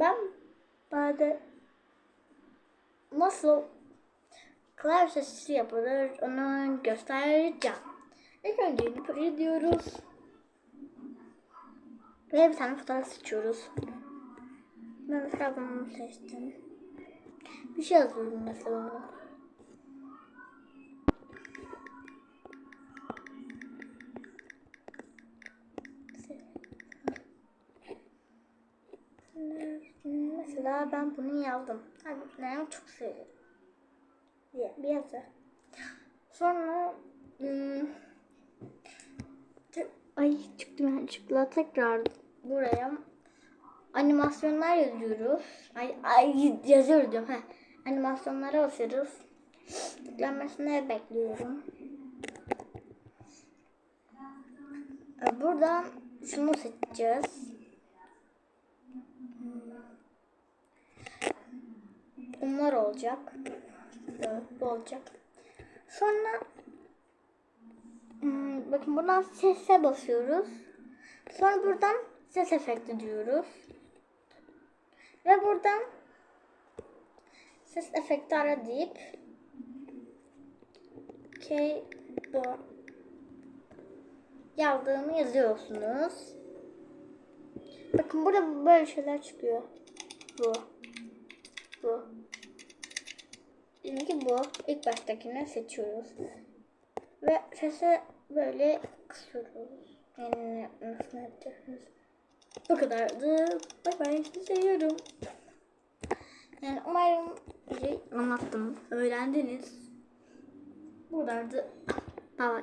ben bade nasıl klavye sesi yapılır onu göstereceğim. İlk önce Nipur'u diyoruz. Ve bir tane fotoğraf seçiyoruz. Ben mesela seçtim. Bir şey yazıyorum mesela. Mesela ben bunu yazdım. Abi ben çok seviyorum. Diye bir yazı. Sonra hmm, ay çıktım yanlışlıkla tekrar buraya animasyonlar yazıyoruz. Ay, ay yazıyoruz diyorum. Heh. Animasyonlara basıyoruz. Yüklenmesini bekliyorum. Buradan şunu seçeceğiz. Bunlar olacak. Evet, bu olacak. Sonra hmm, bakın buradan sese basıyoruz. Sonra buradan ses efekti diyoruz. Ve buradan ses efekti ara deyip K bu yazdığını yazıyorsunuz. Bakın burada böyle şeyler çıkıyor. Bu. Bu. Ki bu. İlk baştakini seçiyoruz. Ve sesi böyle kısıyoruz. Yani nasıl yapacaksınız? Bu kadardı. Bay. Sizi seviyorum. Yani umarım bir şey anlattım. Öğrendiniz. Bu kadardı. Bay bay.